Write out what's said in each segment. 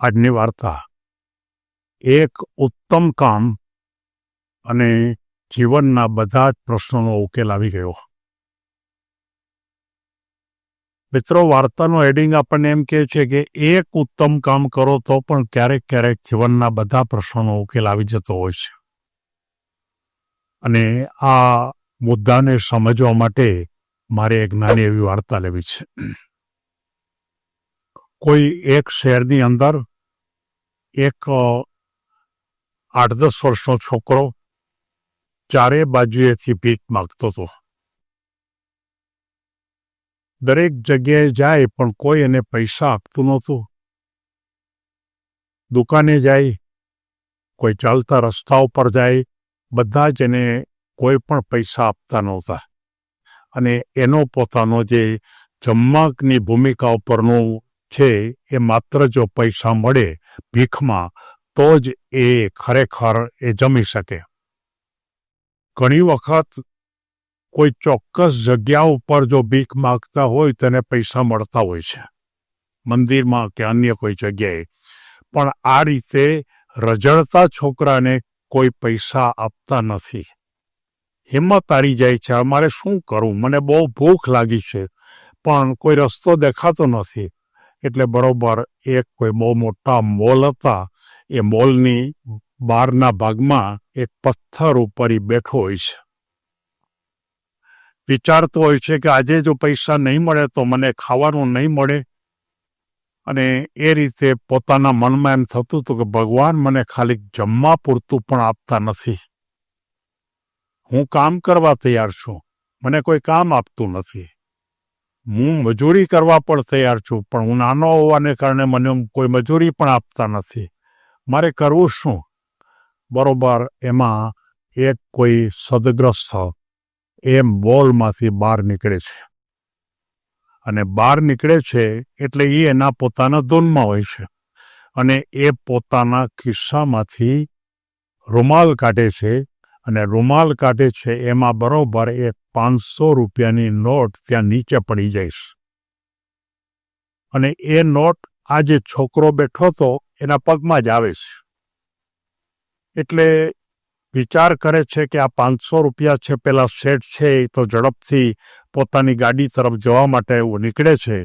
આજની વાર્તા. એક ઉત્તમ કામ અને જીવનના બધા જ પ્રશ્નોનો ઉકેલ આવી ગયો. મિત્રો, વાર્તાનું હેડિંગ આપણને એમ કહે છે કે એક ઉત્તમ કામ કરો તો પણ ક્યારેક ક્યારેક જીવનના બધા પ્રશ્નોનો ઉકેલ આવી જતો હોય છે. અને આ મુદ્દાને સમજવા માટે મારે એક નાની એવી વાર્તા લેવી છે. કોઈ એક શહેરની અંદર એક આઠ દસ વર્ષનો છોકરો ચારે બાજુએથી ભીખ માગતો હતો. દરેક જગ્યાએ જાય પણ કોઈ એને પૈસા આપતું નહોતું. દુકાને જાય, કોઈ ચાલતા રસ્તા ઉપર જાય, બધા જ એને કોઈ પણ પૈસા આપતા નહોતા. અને એનો પોતાનો જે જમવાકની ભૂમિકા ઉપરનું છે, એ માત્ર જો પૈસા મળે ભીખમાં તો જ એ ખરેખર એ જમી શકે. ઘણી વખત કોઈ ચોક્કસ જગ્યા ઉપર જો ભીખ માગતા હોય તેને પૈસા મળતા હોય છે. મંદિરમાં કે અન્ય કોઈ જગ્યાએ. પણ આ રીતે રજળતા છોકરાને કોઈ પૈસા આપતા નથી. હિંમત હારી જાય છે, અમારે શું કરવું? મને બહુ ભૂખ લાગી છે, પણ કોઈ રસ્તો દેખાતો નથી. એટલે બરોબર એક કોઈ બહુ મોટા મોલ હતા, એ મોલની બહારના ભાગમાં એક પથ્થર ઉપર બેઠો હોય છે. વિચારતો હોય છે કે આજે જો પૈસા નહીં મળે તો મને ખાવાનું નહીં મળે. અને એ રીતે પોતાના મનમાં એમ થતું હતું કે ભગવાન મને ખાલી જમવા પૂરતું પણ આપતા નથી. હું કામ કરવા તૈયાર છું. મને કોઈ કામ આપતું નથી. હું મજૂરી કરવા પણ તૈયાર છું, પણ હું નાનો હોવાને કારણે મને કોઈ મજૂરી પણ આપતા નથી. મારે કરવું શું? બરોબર, એમાં એક કોઈ સદગ્રસ્ત એમ બોલમાંથી બહાર નીકળે છે. અને બહાર નીકળે છે એટલે એ એના પોતાના ધૂનમાં હોય છે. અને એ પોતાના ખિસ્સામાંથી રૂમાલ કાઢે છે અને રૂમાલ કાઢે છે, એમાં બરોબર એ પાંચસો રૂપિયાની નોટ ત્યાં નીચે પડી જઈશ. અને એ નોટ આ જે છોકરો બેઠો હતો, એના પગમાં જ આવે છે એટલે વિચાર કરે છે કે આ પાંચસો રૂપિયા છે, પેલા શેઠ છે એ તો ઝડપથી પોતાની ગાડી તરફ જવા માટે એવું નીકળે છે.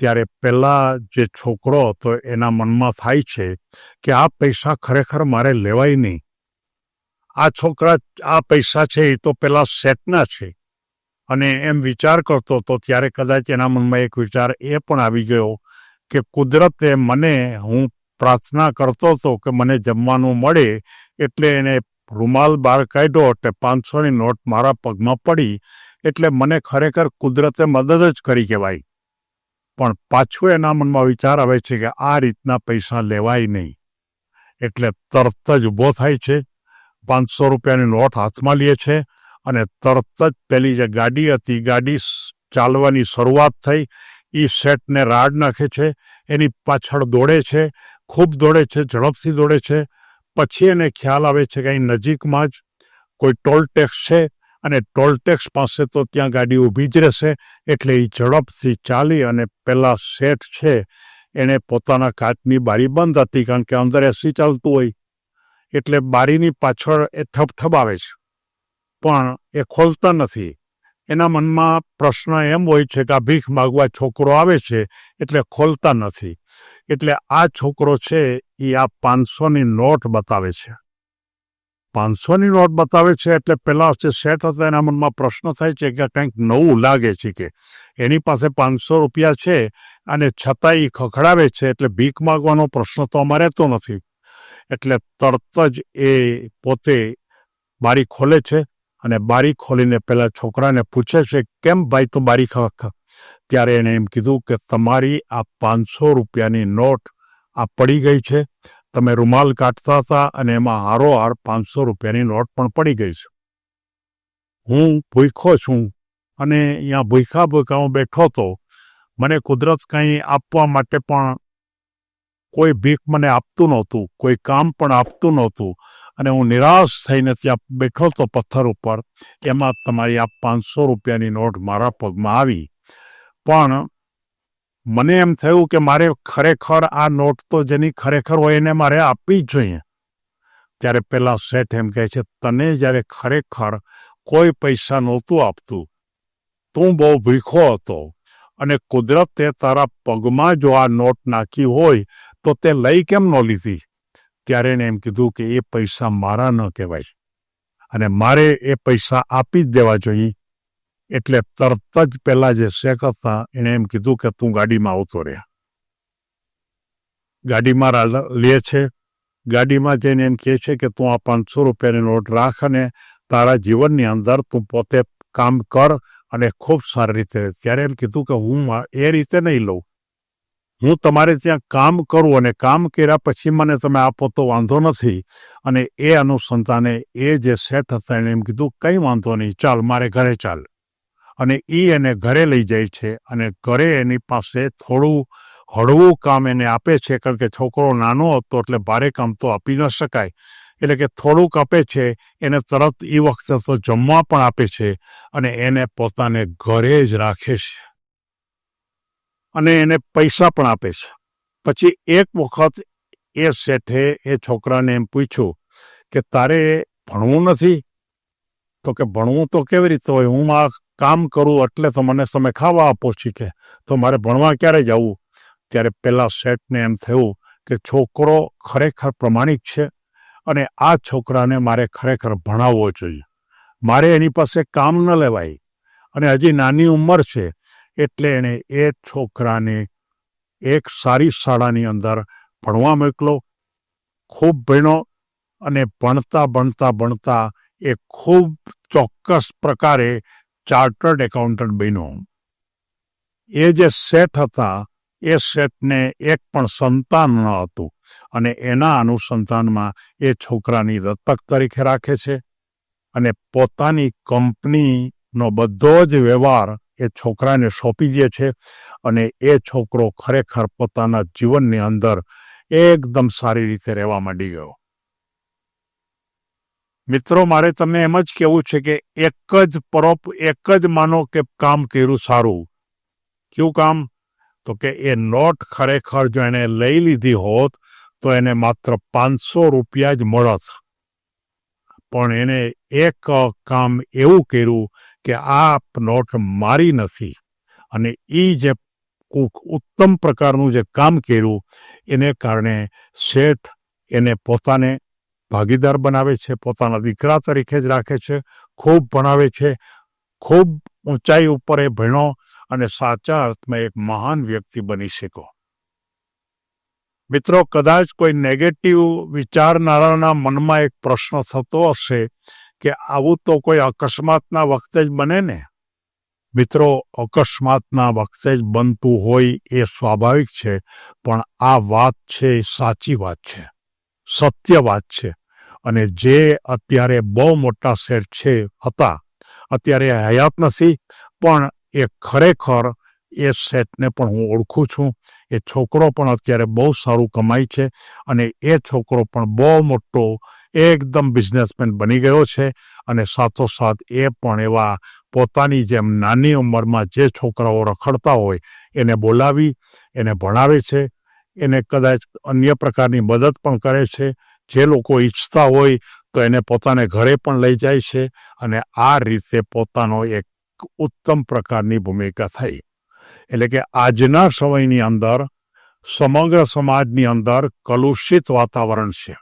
ત્યારે પહેલાં જે છોકરો હતો, એના મનમાં થાય છે કે આ પૈસા ખરેખર મારે લેવાય નહીં. આ છોકરા આ પૈસા છે એ તો પેલા સેટના છે. અને એમ વિચાર કરતો હતો ત્યારે કદાચ એના મનમાં એક વિચાર એ પણ આવી ગયો કે કુદરતે મને, હું પ્રાર્થના કરતો હતો કે મને જમવાનું મળે, એટલે એને રૂમાલ બહાર કાઢ્યો એટલે પાંચસોની નોટ મારા પગમાં પડી, એટલે મને ખરેખર કુદરતે મદદ જ કરી કહેવાય. પણ પાછું એના મનમાં વિચાર આવે છે કે આ રીતના પૈસા લેવાય નહીં. એટલે તરત જ ઊભો થાય છે. પાંચસો રૂપિયાની નોટ હાથમાં લે છે અને તરત જ પેલી જે ગાડી હતી, ગાડી ચાલવાની શરૂઆત થઈ. એ સેટને રાડ નાખે છે, એની પાછળ દોડે છે, ખૂબ દોડે છે, ઝડપથી દોડે છે. પછી એને ખ્યાલ આવે છે કે અહીં નજીકમાં જ કોઈ ટોલ ટેક્સ છે અને ટોલ ટેક્સ પાસે તો ત્યાં ગાડી ઊભી જ રહેશે એટલે એ ઝડપથી ચાલી અને પેલા સેટ છે એણે પોતાના કાચની બારી બંધ હતી કારણ કે અંદર એસી ચાલતું હોય. એટલે બારીની પાછળ એ થપથપાવે છે. પણ એ ખોલતા નથી. એના મનમાં પ્રશ્ન એમ હોય છે કે આ ભીખ માગવા છોકરો આવે છે એટલે ખોલતા નથી. એટલે આ છોકરો છે એ આ પાંચસોની નોટ બતાવે છે. પાંચસોની નોટ બતાવે છે એટલે પહેલાં જે સેટ હતા એના મનમાં પ્રશ્ન થાય છે કે કંઈક નવું લાગે છે કે એની પાસે પાંચસો રૂપિયા છે અને છતાં એ ખખડાવે છે એટલે ભીખ માગવાનો પ્રશ્ન તો અમારે રહેતો નથી. એટલે તરત જ એ પોતે બારી ખોલે છે અને બારી ખોલીને પહેલાં છોકરાને પૂછે છે, કેમ ભાઈ તો બારી ખખ ત્યારે એણે એમ કીધું કે, તમારી આ પાંચસો રૂપિયાની નોટ આ પડી ગઈ છે. તમે રૂમાલ કાઢતા હતા અને એમાં હારોહાર પાંચસો રૂપિયાની નોટ પણ પડી ગઈ છે. હું ભૂખો છું અને અહીંયા ભૂખા ભૂખા હું બેઠો તો મને કુદરત કંઈ આપવા માટે પણ કોઈ ભીખ મને આપતું નહોતું, કોઈ કામ પણ આપતું નહોતું અને હું નિરાશ થઈને ત્યાં બેઠો તો પથ્થર ઉપર. એમાં તમારી આ પાંચસો રૂપિયાની નોટ મારા પગમાં આવી. પણ મને એમ થયું કે મારે ખરેખર આ નોટ તો જેની ખરેખર હોય એને મારે આપવી જ જોઈએ. ત્યારે પેલા શેઠ એમ કહે છે, તને જ્યારે ખરેખર કોઈ પૈસા નહોતું આપતું, તું બહુ ભીખો હતો અને કુદરતે તારા પગમાં જો આ નોટ નાખી હોય તો તે લઈ કેમ ન લીધી? ત્યારે એને એમ કીધું કે એ પૈસા મારા ન કહેવાય અને મારે એ પૈસા આપી જ દેવા જોઈએ. એટલે તરત જ પહેલાં જે શેખ હતા એણે એમ કીધું કે તું ગાડીમાં આવતો રહ્યા ગાડીમાં લે છે. ગાડીમાં જઈને એમ કહે છે કે તું આ પાંચસો રૂપિયાની નોટ રાખ અને તારા જીવનની અંદર તું પોતે કામ કર અને ખૂબ સારી રીતે. ત્યારે એમ કીધું કે હું એ રીતે નહીં લઉં. હું તમારે ત્યાં કામ કરું અને કામ કર્યા પછી મને તમે આપો તો વાંધો નથી. અને એ અનુસંધાને એ જે સેટ હતા એણે એમ કીધું, કંઈ વાંધો નહીં, ચાલ, મારે ઘરે ચાલ. અને એ એને ઘરે લઈ જાય છે અને ઘરે એની પાસે થોડું હળવું કામ એને આપે છે, કારણ કે છોકરો નાનો હતો એટલે ભારે કામ તો આપી ન શકાય. એટલે કે થોડુંક આપે છે, એને તરત એ વખતે તો જમવા પણ આપે છે અને એને પોતાને ઘરે જ રાખે છે. અને એને પૈસા પણ આપે છે. પછી એક વખત એ શેઠે, એ છોકરાને એમ પૂછ્યું કે, તારે ભણવું નથી? તો કે, ભણવું તો કેવી રીતે હોય? હું આ કામ કરું એટલે તો મને તમે ખાવા આપો છે કે તો મારે ભણવા ક્યારે જવું? ત્યારે પહેલાં શેઠને એમ થયું કે, છોકરો ખરેખર પ્રમાણિક છે અને આ છોકરાને મારે ખરેખર ભણાવવો જોઈએ. મારે એની પાસે કામ ન લેવાય અને હજી નાની ઉંમર છે એટલે એણે એ છોકરાને એક સારી શાળાની અંદર ભણવા મોકલો. ખૂબ ભણ્યો અને ભણતા ભણતા ભણતા એ ખૂબ ચોક્કસ પ્રકારે ચાર્ટર્ડ એકાઉન્ટન્ટ બન્યો. એ જે શેઠ હતા, એ શેઠને એક પણ સંતાન ન હતું અને એના અનુસંધાનમાં એ છોકરાની દત્તક તરીકે રાખે છે અને પોતાની કંપનીનો બધો જ વ્યવહાર એ છોકરાને સોંપી દે છે અને એ છોકરો ખરેખર પોતાના જીવનની અંદર એકદમ સારી રીતે રહેવા માંડી ગયો. મિત્રો, મારે તમને એમ જ કહેવું છે કે એક જ પરોપ, એક જ માનો કે કામ કર્યું સારું. કયું કામ? તો કે એ નોટ ખરેખર જો એને લઈ લીધી હોત તો એને માત્ર પાંચસો રૂપિયા જ મળત. પણ એણે એક કામ એવું કર્યું કે આ નોટ મારી નથી. અને એ જે ઉત્તમ પ્રકારનું જે કામ કર્યું, એને કારણે શેઠ એને પોતાને ભાગીદાર બનાવે છે, પોતાના દીકરા તરીકે જ રાખે છે, ખૂબ ભણાવે છે, ખૂબ ઊંચાઈ ઉપર એ ભણ્યો અને સાચા અર્થમાં એક મહાન વ્યક્તિ બની શકો મિત્રો, કદાચ કોઈ નેગેટિવ વિચારનારાના મનમાં એક પ્રશ્ન થતો હશે કે આવું તો કોઈ અકસ્માતના વખતે જ બને ને? મિત્રો, અકસ્માતના વખતે જ બનતું હોય એ સ્વાભાવિક છે, પણ આ વાત છે એ સાચી વાત છે, સત્ય વાત છે. અને જે અત્યારે બહુ મોટા શેર છે, હતા. અત્યારે હયાત નથી, પણ એ ખરેખર એ સેટને પણ હું ઓળખું છું. એ છોકરો પણ અત્યારે બહુ સારું કમાય છે અને એ છોકરો પણ બહુ મોટો એકદમ બિઝનેસમેન બની ગયો છે અને સાથોસાથ એ પણ એવા પોતાની જેમ નાની ઉંમરમાં જે છોકરાઓ રખડતા હોય એને બોલાવી, એને ભણાવે છે. એને કદાચ અન્ય પ્રકારની મદદ પણ કરે છે. જે લોકો ઈચ્છતા હોય તો એને પોતાને ઘરે પણ લઈ જાય છે અને આ રીતે પોતાનો એક ઉત્તમ પ્રકારની ભૂમિકા થઈ. એટલે કે આજના સમયની અંદર, સમગ્ર સમાજની અંદર કલુષિત વાતાવરણ છે.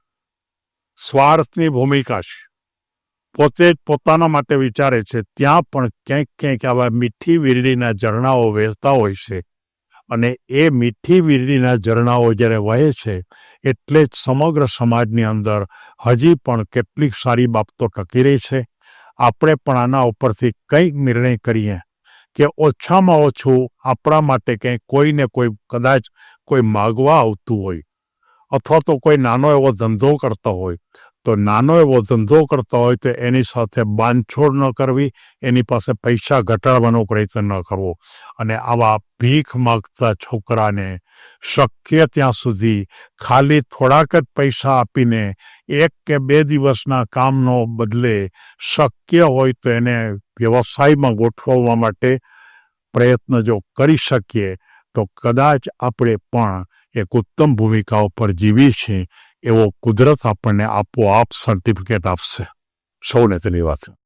સ્વાર્થની ભૂમિકા છે. પોતે જ પોતાના માટે વિચારે છે, ત્યાં પણ ક્યાંક ક્યાંક આવા મીઠી વીરડીના ઝરણાઓ વહેતા હોય છે. અને એ મીઠી વીરડીના ઝરણાઓ જ્યારે વહે છે, એટલે જ સમગ્ર સમાજની અંદર હજી પણ કેટલીક સારી બાબતો ટકી રહી છે. આપણે પણ આના ઉપરથી કંઈક નિર્ણય કરીએ. કે ઓછામાં ઓછું આપણા માટે કંઈ કોઈને કોઈ કદાચ કોઈ માગવા આવતું હોય અથવા તો કોઈ નાનો એવો ધંધો કરતો હોય, તો નાનો એવો ધંધો કરતો હોય તો એની સાથે બાંધછોડ ન કરવી, એની પાસે પૈસા ઘટાડવાનો પ્રયત્ન ન કરવો. અને આવા ભીખ માગતા છોકરાને શક્ય ત્યાં સુધી ખાલી થોડાક જ પૈસા આપીને એક કે બે દિવસના કામનો બદલે શક્ય હોય તો એને વ્યવસાયમાં ગોઠવવા માટે પ્રયત્ન જો કરી શકીએ, તો કદાચ આપણે પણ એક ઉત્તમ ભૂમિકા ઉપર જીવી છીએ એવો કુદરત આપણને આપોઆપ સર્ટિફિકેટ આપશે. સૌને ધન્યવાદ